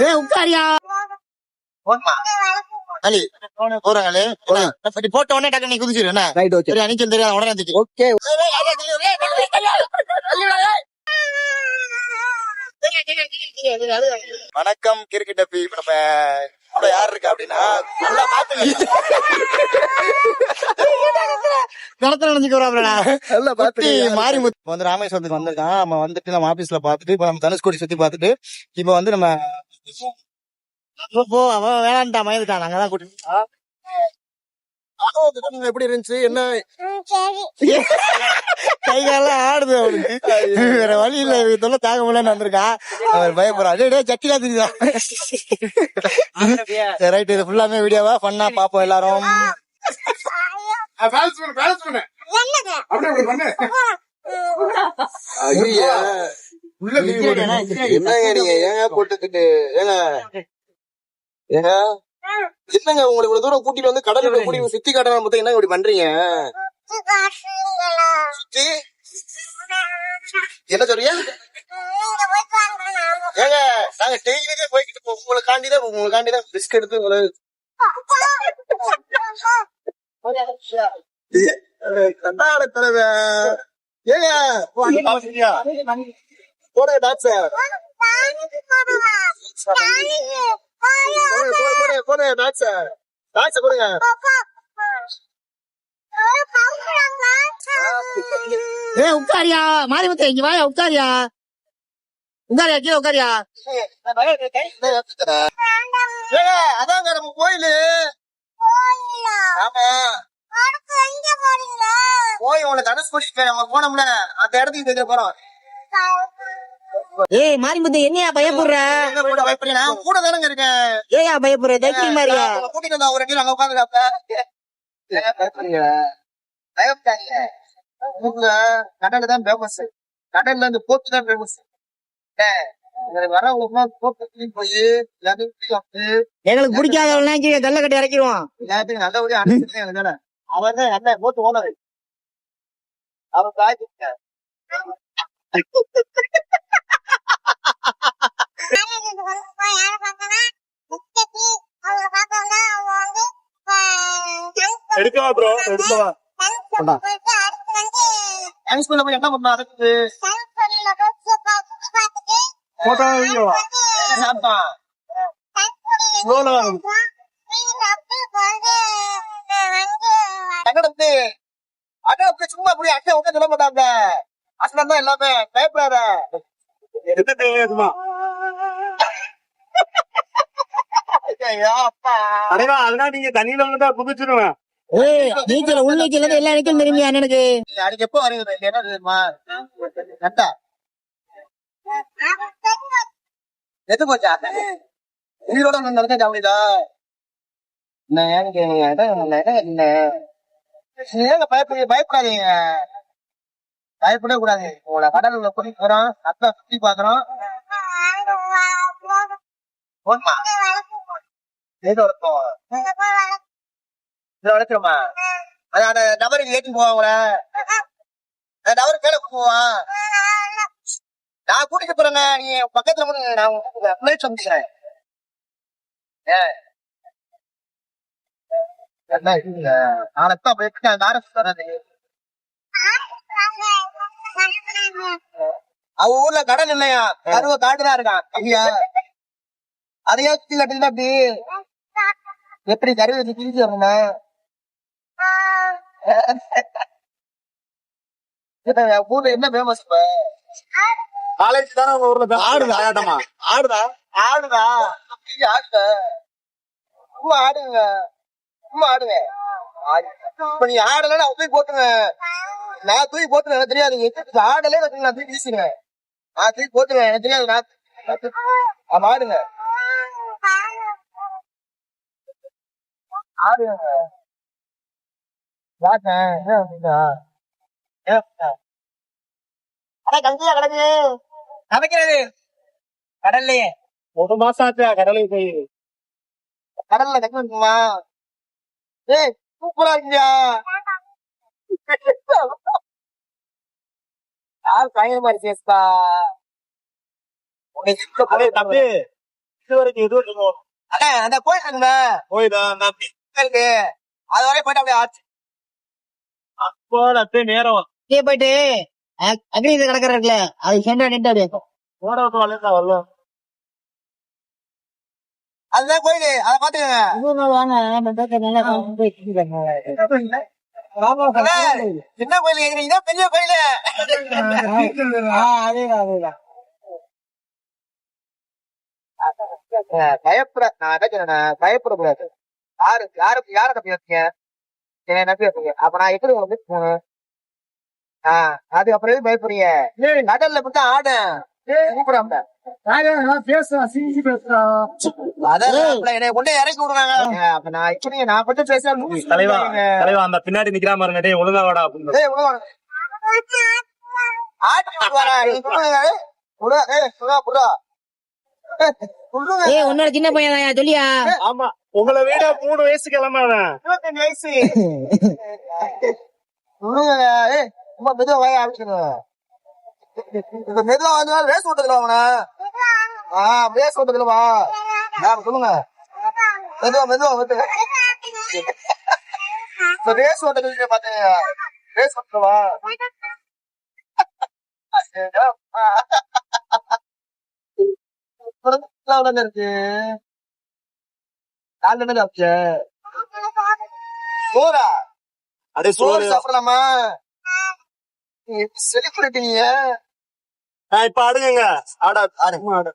ஏ உட்காரியா? அலி. போறாங்களே? பட் போட்ட உடனே டக்கு நீ குதிச்சிரு என்ன? ரைட் ஓகே சரி நீச்சல் தெரியாது உடனே இருந்துச்சு ஓகே வணக்கம் கிரிக்கெட் இப்ப நம்ம கூட யார் இருக்கா அப்படின்னா நல்லா பாத்துங்க கணத்துல நினைச்சுக்கிறோம் நல்லா பத்தி பாத்து மாறி இப்ப வந்து ராமேஸ்வரத்துக்கு வந்திருக்கான். நம்ம வந்துட்டு நம்ம ஆபீஸ்ல பாத்துட்டு இப்ப நம்ம தனுஷ்கோடி சுத்தி பாத்துட்டு இப்ப வந்து நம்ம போ, அவன் வேணான்ட்டான் மயந்துட்டான். நாங்க தான் கூட்டிட்டு எப்படி இருந்துச்சு? என்ன? கை காலம் ஆடுது அவனுக்கு. வேற வழி இல்ல இவங்க தொல்லை தாங்க முடியலன்னு வந்திருக்கான் அவர் பயப்படுறான் டேய் டேய் சக்கிலா தெரியுதா? சரி ரைட் இது ஃபுல்லாமே வீடியோவா ஃபன்னா பாப்போம் எல்லாரும். பண்ணு பண்ணு. பண்ணு. என்னங்க நீங்க ஏங்க போட்டுக்கிட்டு? ஏங்க? ஏங்க? என்னங்க உங்களை இவ்வளவு தூரம் கூட்டிட்டு வந்து கடலுக்குள்ள கூட்டிட்டு சுத்தி காட்டணும் மொத்தம் என்னங்க இப்படி பண்றீங்க? சுத்தி. என்ன சொல்றீங்க ஏங்க நாங்க டெய்லியே போய்கிட்டு இருக்கோம். உங்களுக்காண்டி தான் உங்களுக்காண்டி தான் ரிஸ்க் எடுத்து உங்களை கண்டாட தலைவ ஏங்க போட டாக்டர் போடு போடு போடு போடு டாக்டர் டாக்டர் போடுங்க. ஏ உட்காரியா? மாரிமுத்து இங்க வாயா உட்காரியா? உட்காரியா கீழே உட்காரியா? அதாங்க நம்ம கோயிலு. ஆமா. போய் உங்களை நம்ம போனோம்ல. அந்த இடத்துக்கு போயிட்டு போறோம். ஏய் மாரிமுத்து என்னையா பயப்படுற? கூட தானங்க இருக்கேன். ஏயா பயப்படுற? தைக்கிய மாதிரியா? கூட்டிட்டு வந்தா ஒரு அங்க ஊர்ல கடல்ல தான் ஃபேமஸ் கடல்ல இந்த போட்டு தான் ஃபேமஸ் எங்களுக்கு பிடிக்காதவங்க கல்ல கட்டி இறக்கிடுவோம். நல்லபடியா எனக்கு தானே என்ன போட்டு ஓனர். அவர் காய்ச்சி எடுக்கவா ப்ரோ எடுக்கவா? ஸ்கூல்ல போய் என்ன பண்ணா அதுக்கு போட்டோ வீடியோவா சாப்பிட்டான்? ஸ்லோல தங்கடத்து அண்ணா அப்படி சும்மா அப்படி அண்ணன் உட்காந்து சொல்ல மாட்டாங்க அசலம் தான் எல்லாமே பயப்படாத. எடுத்து அடவா அதனால நீங்க தண்ணியில வந்துட்டா குதிச்சிருவேன் ஏய் நீச்சல் உள் நீச்சல் இருந்து எல்லா எப்போ இங்க என்ன தெரியுமா கண்டா எது போச்சா? உயிரோட ஒண்ணு நடந்தா என்ன ஏன்னு கேளுங்க இடம் இல்லை, இடம் இல்லை. ஏங்க பயப்பட பயப்படாதீங்க. பயப்படவே கூடாது. உங்களை கடலுள்ள கூட்டிட்டு போறோம் அத்தை சுத்தி பாக்குறோம் அது அந்த நபருக்கு ஏற்றி போவாங்கள அந்த நபரு மேல போவான் நான் கூட்டிட்டு போறேங்க நீ பக்கத்துல வந்து நான் பிளேட் சமைக்கிறேன் என்ன இருக்குங்க நான் எப்ப போயிட்டு அந்த ஆர்எஸ் வராது அவ ஊர்ல கடன் இல்லையா? கருவ காட்டுதான் இருக்கான் ஐயா. அதையா சுத்தி கட்டுறது அப்படி. எப்படி கருவை கிழிச்சு வரணும் ஊர்ல என்ன ஃபேமஸ் இப்ப? காலேஜ் தானே உங்க ஊர்ல ஆடுதா? ஆட்டமா? ஆடுதா? ஆடுதா? ஆடுத? சும்மா ஆடுங்க. சும்மா ஆடுங்க. இப்ப நீ ஆடல நான் தூக்கி போட்டுங்க. நான் தூக்கி போட்டுங்க எனக்கு தெரியாது. ஆடலே நான் தூக்கி வீசுங்க நான் தூக்கி போட்டுங்க எனக்கு தெரியாது. நான் ஆடுங்க. ஆடுங்க. கடல்லையே ஒரு மாசம் ஆச்சா கடலுக்கு போய். கடல்ல இருக்குமா ஏய் சூப்பரா இருக்கியா யார் பயங்கர மாதிரி பேசுதா? அடே தம்பி. இது வரைக்கும் எதுவும் இல்லைங்க. அண்ணா அந்த கோயில் இருக்குங்க போய்டா தம்பி. இருக்கு அது வரையும் போயிட்டு அப்படியே ஆச்சு. அப்போ அப்படியே நேரம் அப்படியே போயிட்டு அக்னி இது கிடக்குறதுல அது சென்டர் நின்று அப்படியே போட விட்டு வளர்ந்தா வரலாம். அதுதான் கோயில். அதை பாத்துக்கங்க சின்ன கோயில் கேக்குறீங்க பெரிய கோயில்? அதேதான் அதேதான் பயப்பட நான் என்ன சொன்னேன் பயப்படக்கூடாது. யாரு யாரு யார நம்பி வந்தீங்க? என்ன நம்பி வந்தீங்க. அப்ப நான் எப்படி வந்து போகணும் ஆஹ் அது அப்புறம் எதுக்கு பயப்படுறீங்க? கடல்ல மட்டும் ஆடும் கூப்பிடாம. பேசுறான். சிரிச்சு பேசுறான். அதான் என்னை கொண்டு இறக்கி விடுறாங்க. அப்ப நான் இப்படி நான் கொஞ்சம் பேச தலைவா தலைவா அந்த பின்னாடி நிக்கிறா டேய் ஒழுங்கா வாடா உன்னோட சின்ன பையன் சொல்லியா ஆமா. உங்களை விட மூணு வயசு கிளம்பாவன் இருபத்தஞ்சு வயசு. மெதுவா வாய ஆரம்பிச்சுங்க. இப்ப மெதுவா வந்தா ரேஸ் ஓட்டத்துல அவன. ஆ ரேஸ் ஓட்டத்துல வா. ஆ, சொல்லுங்க. மெதுவா மெதுவா வந்து இப்ப ரேஸ் ஓட்டத்துல பாத்தீங்க ரேஸ் ஓட்டத்துல வா. அப்புறம் இருக்கு? நான் என்ன சாப்பிட்ட சோறா அடே சோறு சாப்பிடலாமா? செலிபிரிட்டிங்க இப்ப ஆடுங்க ஆடா ஆடு. ஆடு.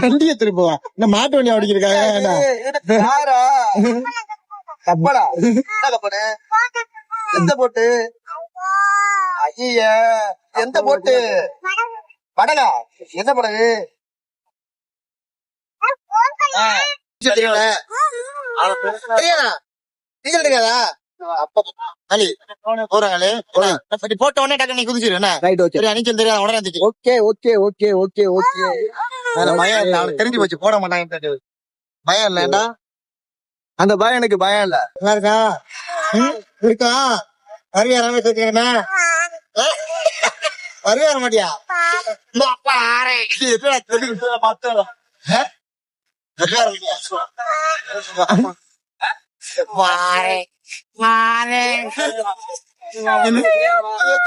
வண்டியை திருப்புவா இந்த மாட்டு வண்டி யாரா கப்பலா என்ன? கப்படு எந்த போட்டு? ஐய எந்த போட்டு? படகா எந்த படகு? ஆ, தெரியும்ல? தெரியாதா? போட்ட உடனே டக்கு நீ குதிச்சிரு என்ன? ரைட் ஓகே சரி நீச்சல் தெரியாத உடனே okay okay okay okay okay. பயம் இல்ல அவனுக்கு தெரிஞ்சு போச்சு போட மாட்டாங்க பயம் இல்லடா அந்த பயம் எனக்கு பயம் இல்ல. நல்லா இருக்கா? இருக்கா? வருவியா ரமேஷ் வச்சுக்கண்ணா வருவே வர மாட்டியா இந்த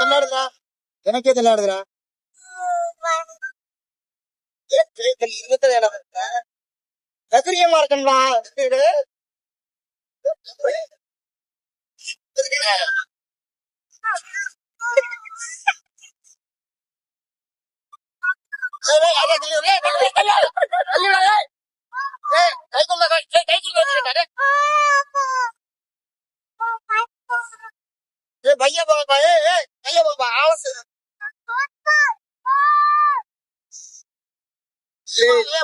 தெல்லாடுதுடா. எனக்கே தெல்லாடுதுடா ரகரியமா இருக்கா பையன் பாப்பா ஏ பையன் பாப்பா ஆவசு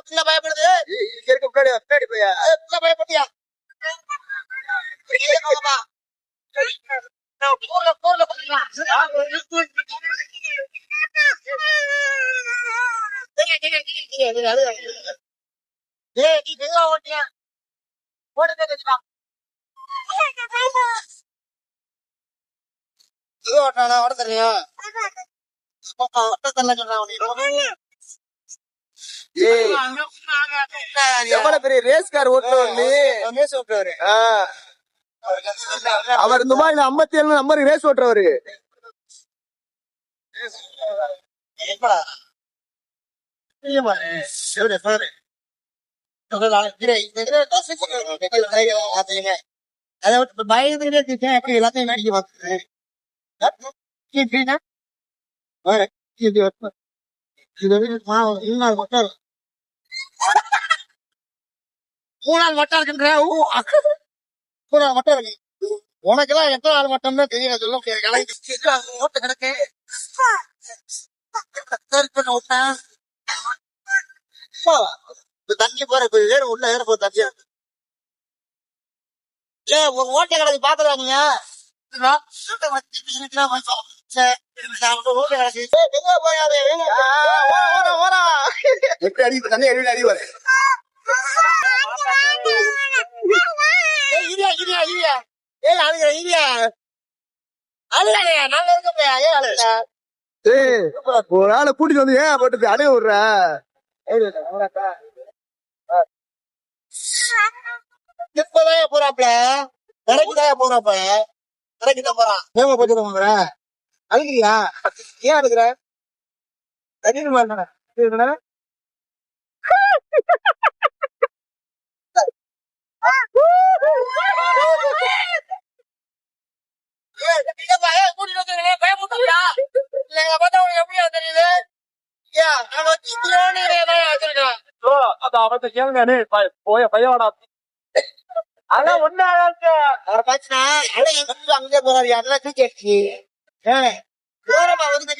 பிள்ளை பயப்படுது இங்க இருக்க பின்னாடி வா, பின்னாடி போயா பிள்ளை பயப்பட்டியா ஊர்ல ஊர்ல ஏய் நீ மெதுவா ஓட்டியா ஓடுங்க மெதுவா ஓட்டினா ஓட தெரியும் ஓட்ட தெரியல சொல்றான் எவ்வளவு பெரிய ரேஸ் கார் ஓட்டுறவர் ரேஸ் ஓட்டுறவரு அவர் துபாயில ஐம்பத்தி ஏழு நம்பர் ரேஸ் ஓட்டுறவரு. பயந்துட்டு எல்லாத்தையும் வேடிக்கை இது மூணாள் மட்டும் மூணாள் மட்டும் இருக்குன்ற மூணாள் மட்டும் இருக்கு உனக்கெல்லாம் எத்தனை ஆள் மட்டும் தான் தெரியும் சொல்ல முடியாது ஓட்டு கிடக்கு தண்ணி போற ஏற உள்ள ஏற போற தண்ணியா ஏ ஒரு ஓட்டை கிடக்கு பாத்துறாங்க நீங்க எப்படி அடி தண்ணி அடி அடி வர இரியா இரியா இரியா ஏய் அழுகிற இரியா அல்லண்ணே நாங்க இருக்கோம்யா ஏன் அழுகுற ஒரு ஆளை கூட்டிட்டு வந்து ஏன் போட்டு அடைய விடுற? இப்பதான் போறாப்ல? கரைக்குதான் போறாப்ப கரைக்குதான் போறான். ஏமா போட்டு வாங்குற அழுகிறியா? ஏன் அழுகுற? மாதிரி கூட்டிட்டு அது அவன் கேளுங்க போய பையவாடா அதான் ஒண்ணு அழகு அவரை பாத்துனா அழகு எங்க அங்கே போறாரு அதெல்லாம் தூக்கி அடிச்சு வந்து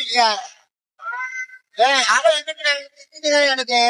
எனக்கு.